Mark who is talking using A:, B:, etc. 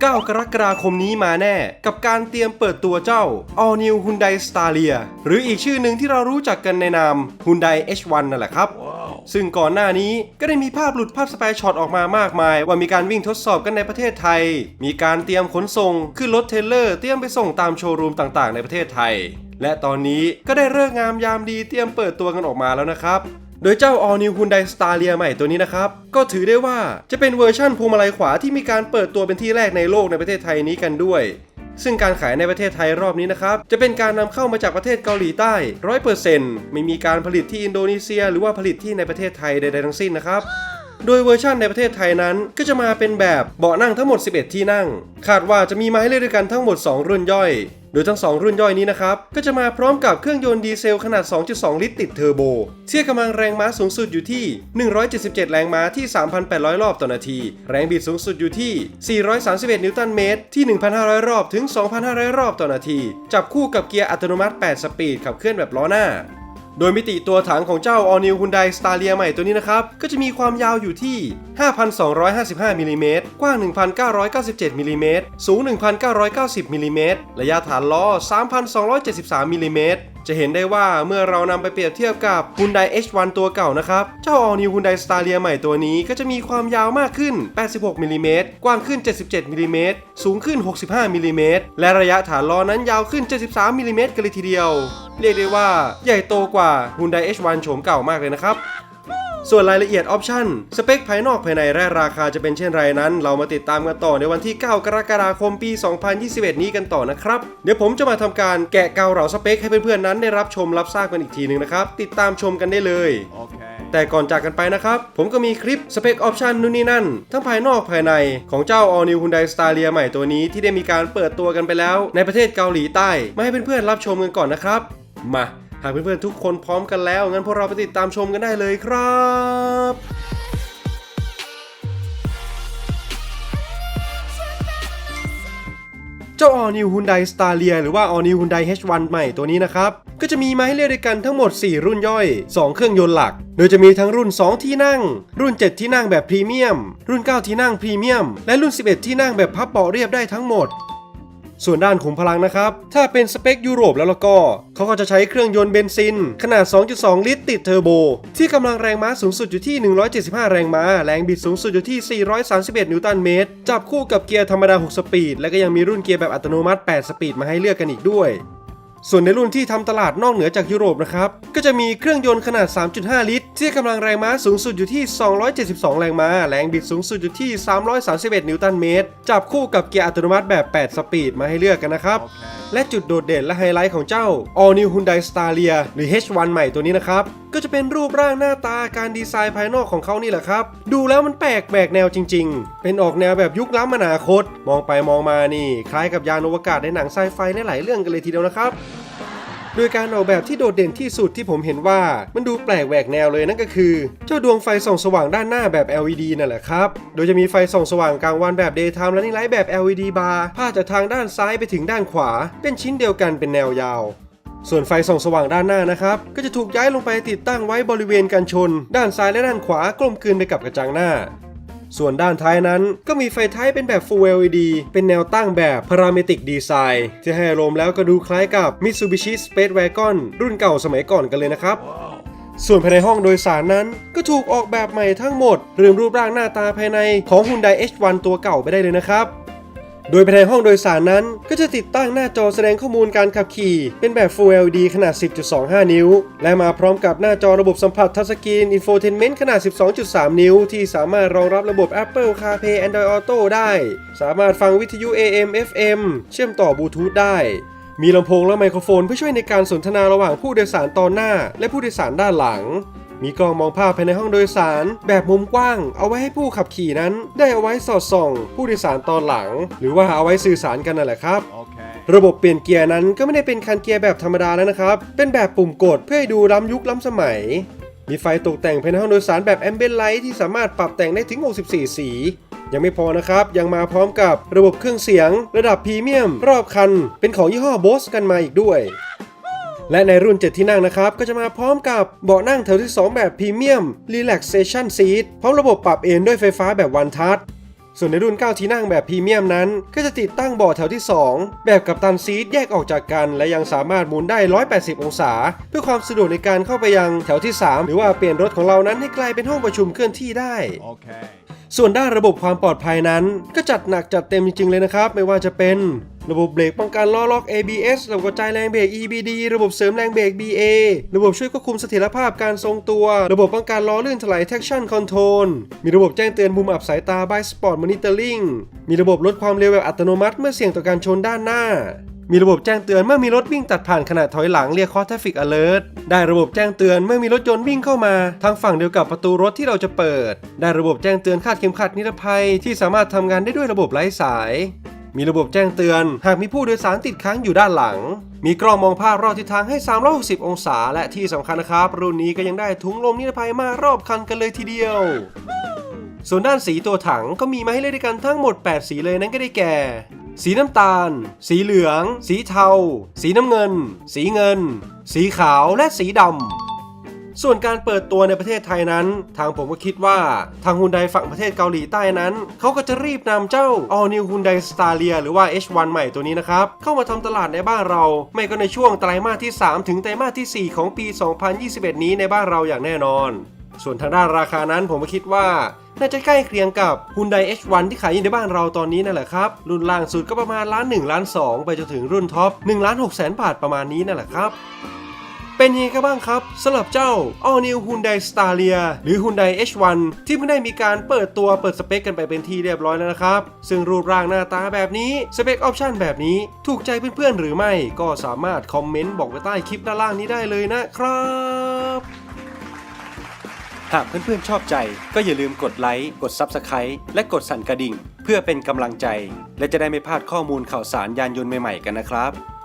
A: 9 กรกฎาคมนี้มาแน่ กับการเตรียมเปิดตัวเจ้า All New Hyundai Staria หรืออีกชื่อหนึ่งที่เรารู้จักกันในนาม Hyundai H1 นั่นแหละครับ ซึ่งก่อนหน้านี้ก็ได้มีภาพหลุดภาพสเปซช็อตออกมามากมาย ว่ามีการวิ่งทดสอบกันในประเทศไทย มีการเตรียมขนส่งขึ้นรถเทรลเลอร์เตรียมไปส่งตามโชว์รูมต่างๆ ในประเทศไทย และตอนนี้ก็ได้เลิกษ์งามยามดีเตรียมเปิดตัวกันออกมาแล้วนะครับ โดยเจ้า All New Hyundai Staria ใหม่ตัวนี้นะครับ ก็ถือได้ว่าจะเป็นเวอร์ชั่นพวงมาลัยขวาที่มีการเปิดตัวเป็นที่แรกในโลกในประเทศไทยนี้กันด้วยซึ่งการขายในประเทศไทยรอบนี้นะครับ จะเป็นการนำเข้ามาจากประเทศเกาหลีใต้100%ไม่มีการผลิตที่อินโดนีเซีย หรือว่าผลิตที่ในประเทศไทยใดๆทั้งสิ้นนะครับ โดยเวอร์ชันในประเทศไทยนั้น ก็จะมาเป็นแบบเบาะนั่งทั้งหมด 11 ที่นั่ง คาดว่าจะมีมาให้เลือกด้วยกันทั้งหมด 2 รุ่นย่อย โดยทั้ง 2 รุ่นย่อยนี้นะครับ ก็จะมาพร้อมกับเครื่องยนต์ดีเซลขนาด 2.2 ลิตรติดเทอร์โบเทียบกำลังแรงม้าสูงสุดอยู่ที่ 177 แรงม้าที่ 3,800 รอบต่อนาที แรงบิดสูงสุดอยู่ที่ 431 นิวตันเมตรที่ 1,500 รอบถึง 2,500 รอบต่อนาที จับคู่กับเกียร์อัตโนมัติ 8 สปีดขับเคลื่อนแบบล้อหน้า โดยมิติตัวถังของเจ้า All New Hyundai Staria ใหม่ตัวนี้นะครับ ก็จะมีความยาวอยู่ที่ 5,255มิลลิเมตรกว้าง 1,997มิลลิเมตรสูง 1,990มิลลิเมตรระยะฐานล้อ 3,273มิลลิเมตรจะเห็นได้ว่าเมื่อเรานำไปเปรียบเทียบกับ Hyundai H1 ตัวเก่านะครับ เจ้า All New Hyundai Staria ใหม่ตัวนี้ก็จะมีความยาวมากขึ้น 86มิลลิเมตรกว้างขึ้น 77มิลลิเมตรสูงขึ้น 65มิลลิเมตรและระยะฐานล้อนั้นยาวขึ้น 73มิลลิเมตรกันเลยทีเดียว เรียกได้ว่าใหญ่โตกว่า Hyundai H1 โฉมเก่ามากเลยนะครับส่วนรายละเอียดออปชั่นสเปคภายนอกภายในและราคาจะเป็นเช่นไรนั้น เรามาติดตามกันต่อในวันที่ 9 กรกฎาคมปี 2021 นี้กันต่อนะครับ เดี๋ยวผมจะมาทำการแกะเกาเหลาสเปคให้เพื่อนๆนั้นได้รับชมรับทราบกันอีกทีหนึ่งนะครับ ติดตามชมกันได้เลย
B: Okay.
A: แต่ก่อนจากกันไปนะครับ ผมก็มีคลิปสเปคออปชันนู่นนี่นั่น ทั้งภายนอกภายในของเจ้า All New Hyundai Staria ใหม่ตัวนี้ที่ได้มีการเปิดตัวกันไปแล้ว ในประเทศเกาหลีใต้มาให้เพื่อนๆรับชมกันก่อนนะครับมา หากเพื่อนๆทุกคนพร้อมกันแล้ว งั้นพวกเราไปติดตามชมกันได้เลยครับเจ้า All New Hyundai Staria หรือว่า All New Hyundai H1 ใหม่ตัวนี้นะครับ ก็จะมีมาให้เลือกด้วยกันทั้งหมด 4 รุ่นย่อย 2 เครื่องยนต์หลัก โดยจะมีทั้งรุ่น 2 ที่นั่ง รุ่น 7 ที่นั่งแบบพรีเมียม รุ่น 9 ที่นั่งพรีเมียม และรุ่น 11 ที่นั่งแบบพับเบาะเรียบได้ทั้งหมด ส่วนด้านขุมพลังนะครับ ถ้าเป็นสเปคยุโรปแล้วแล้วก็เขาก็จะใช้เครื่องยนต์เบนซิน ขนาด 2.2 ลิตรติดเทอร์โบ ที่กำลังแรงม้าสูงสุดอยู่ที่ 175 แรงม้า แรงบิดสูงสุดอยู่ที่ 431 นิวตันเมตร จับคู่กับเกียร์ธรรมดา 6 สปีด และก็ยังมีรุ่นเกียร์แบบอัตโนมัติ 8 สปีดมาให้เลือกกันอีกด้วย ส่วนในรุ่นที่ทำตลาดนอกเหนือจากยุโรปนะครับ ก็จะมีเครื่องยนต์ขนาด 3.5 ลิตร ที่กำลังแรงม้าสูงสุดอยู่ที่ 272 แรงม้า แรงบิดสูงสุดอยู่ที่ 331 นิวตันเมตร จับคู่กับเกียร์อัตโนมัติแบบ 8 สปีดมาให้เลือกกันนะครับและจุดโดดเด่นและไฮไลท์ของเจ้า All New Hyundai Staria หรือ H1 ใหม่ตัวนี้นะครับ ก็จะเป็นรูปร่างหน้าตาการดีไซน์ภายนอกของเขานี่แหละครับ ดูแล้วมันแปลกแบกแนวจริง ๆ เป็นออกแนวแบบยุคล้ำอนาคต มองไปมองมานี่ คล้ายกับยานอวกาศในหนังไซไฟหลายๆเรื่องกันเลยทีเดียวนะครับโดยการออกแบบที่โดดเด่นที่สุดที่ผมเห็นว่า มันดูแปลกแหวกแนวเลยนั่นก็คือ เจ้าดวงไฟส่องสว่างด้านหน้าแบบ LED นั่นแหละครับ โดยจะมีไฟส่องสว่างกลางวันแบบ daytime และนิไลท์แบบ LED bar พาดจากทางด้านซ้ายไปถึงด้านขวา เป็นชิ้นเดียวกันเป็นแนวยาวส่วนไฟส่องสว่างด้านหน้านะครับ ก็จะถูกย้ายลงไปติดตั้งไว้บริเวณกันชน ด้านซ้ายและด้านขวากลมกลืนไปกับกระจังหน้า ส่วนด้านท้ายนั้นก็มีไฟท้ายเป็นแบบ Full LED เป็นแนวตั้งแบบ Parametric Design ที่ให้อารมณ์แล้วก็ดูคล้ายกับ Mitsubishi Space Wagon รุ่นเก่าสมัยก่อนกันเลยนะครับส่วนภายในห้องโดยสารนั้นก็ถูกออกแบบใหม่ทั้งหมด เรื่องรูปร่างหน้าตาภายในของ Hyundai H1 ตัวเก่าไปได้เลยนะครับ โดยภายในห้องโดยสารนั้น ก็จะติดตั้งหน้าจอแสดงข้อมูลการขับขี่ เป็นแบบ Full LED ขนาด 10.25 นิ้ว และมาพร้อมกับหน้าจอระบบสัมผัสทัชสกรีน Infotainment ขนาด 12.3 นิ้ว ที่สามารถรองรับระบบ Apple CarPlay Android Auto ได้ สามารถฟังวิทยุ AM FM เชื่อมต่อบลูทูธได้ มีลำโพงและไมโครโฟนเพื่อช่วยในการสนทนาระหว่างผู้โดยสารตอนหน้า และผู้โดยสารด้านหลัง มีกล้องมองภาพภายในห้องโดยสาร แบบมุมกว้าง เอาไว้ให้ผู้ขับขี่นั้น ได้เอาไว้สอดส่อง ผู้โดยสารตอนหลัง หรือว่าเอาไว้สื่อสารกันนั่นแหละครับ
B: Okay.
A: ระบบเปลี่ยนเกียร์นั้นก็ไม่ได้เป็นคันเกียร์แบบธรรมดาแล้วนะครับ เป็นแบบปุ่มกดเพื่อให้ดูล้ำยุคล้ำสมัยมีไฟตกแต่งภายในห้องโดยสารแบบแอมเบ l ไลท์ที่สามารถปรับแต่งได้ถึง 64 สี ยังไม่พอนะครับ ยังมาพร้อมกับระบบเครื่องเสียง ระดับพรีเมียม รอบคัน เป็นของยี่ห้อ Bose กันมาอีกด้วย และในรุ่น 7 ที่นั่งนะครับ ก็จะมาพร้อมกับเบาะนั่งแถวที่ 2 แบบพรีเมียม Relaxation Seat พร้อมระบบปรับเอนด้วยไฟฟ้าแบบ One Touch ส่วนในรุ่น 9 ที่นั่งแบบพรีเมียมนั้น ก็จะติดตั้งเบาะแถวที่ 2 แบบกับตันซีทแยกออกจากกัน และยังสามารถหมุนได้ 180 องศา เพื่อความสะดวกในการเข้าไปยังแถวที่ 3 หรือว่าเปลี่ยนรถของเรานั้นให้กลายเป็นห้องประชุมเคลื่อนที่ได้
B: Okay.
A: ส่วนด้านระบบความปลอดภัยนั้น ก็จัดหนักจัดเต็มจริงๆเลยนะครับ ไม่ว่าจะเป็น ระบบเบรกป้องกันล้อล็อก ABS ระบบกระจายแรงเบรก EBD ระบบเสริมแรงเบรก BA ระบบช่วยควบคุมเสถียรภาพการทรงตัว ระบบป้องกันล้อลื่นถลาย traction control มีระบบแจ้งเตือนมุมอับสายตา by sport monitoring มีระบบลดความเร็วแบบอัตโนมัติเมื่อเสี่ยงต่อการชนด้านหน้ามีระบบแจ้งเตือนเมื่อมีรถวิ่งตัดผ่านขณะถอยหลังเรียก Call Traffic Alert ได้ระบบแจ้งเตือนเมื่อมีรถยนต์วิ่งเข้ามา ทางฝั่งเดียวกับประตูรถที่เราจะเปิด ได้ระบบแจ้งเตือนคาดเข็มขัดนิรภัยที่สามารถทำงานได้ด้วยระบบไร้สาย มีระบบแจ้งเตือน หากมีผู้โดยสารติดค้างอยู่ด้านหลัง มีกล้องมองภาพรอบทิศทางให้ 360 องศา และที่สำคัญนะครับ รุ่นนี้ก็ยังได้ถุงลมนิรภัยมารอบคันกันเลยทีเดียว ส่วนด้านสีตัวถังก็มีมาให้เลือกด้วยกันทั้งหมด 8 สีเลยนั้นก็ได้แก่ สีน้ำตาล สีเหลือง สีเทา สีน้ำเงิน สีเงิน สีขาวและสีดำ ส่วนการเปิดตัวในประเทศไทยนั้น ทางผมก็คิดว่าทางฮุนไดฝั่งประเทศเกาหลีใต้นั้น เขาก็จะรีบนำเจ้า All New Hyundai Staria หรือว่า H1 ใหม่ตัวนี้นะครับ เข้ามาทำตลาดในบ้านเรา ไม่ก็ในช่วงไตรมาสที่ 3 ถึงไตรมาสทีสี่ 4 ของปี 2021 นี้ในบ้านเราอย่างแน่นอน ส่วนทางด้านราคานั้นผมก็คิดว่าน่าจะใกล้เคียงกับ Hyundai H1 ที่ขายอยู่ในบ้านเราตอนนี้นั่นแหละครับ รุ่นล่างสุดก็ประมาณล้าน1ล้าน2ไปจนถึงรุ่นท็อป1ล้าน6แสนบาทประมาณนี้นั่นแหละครับ เป็นยังไงกันบ้างครับสำหรับเจ้า All New Hyundai Staria หรือ Hyundai H1 ที่เพิ่งได้มีการเปิดตัวเปิดสเปคกันไปเป็นที่เรียบร้อยแล้วนะครับ ซึ่งรูปร่างหน้าตาแบบนี้ สเปคออปชันแบบนี้ ถูกใจเพื่อนๆหรือไม่ก็สามารถคอมเมนต์บอกไว้ใต้คลิปด้านล่างนี้ได้เลยนะครับหากเพื่อนๆชอบใจก็อย่าลืมกดไลค์ กด Subscribe และกดสั่นกระดิ่ง เพื่อเป็นกำลังใจ และจะได้ไม่พลาดข้อมูลข่าวสารยานยนต์ใหม่ๆกันนะครับ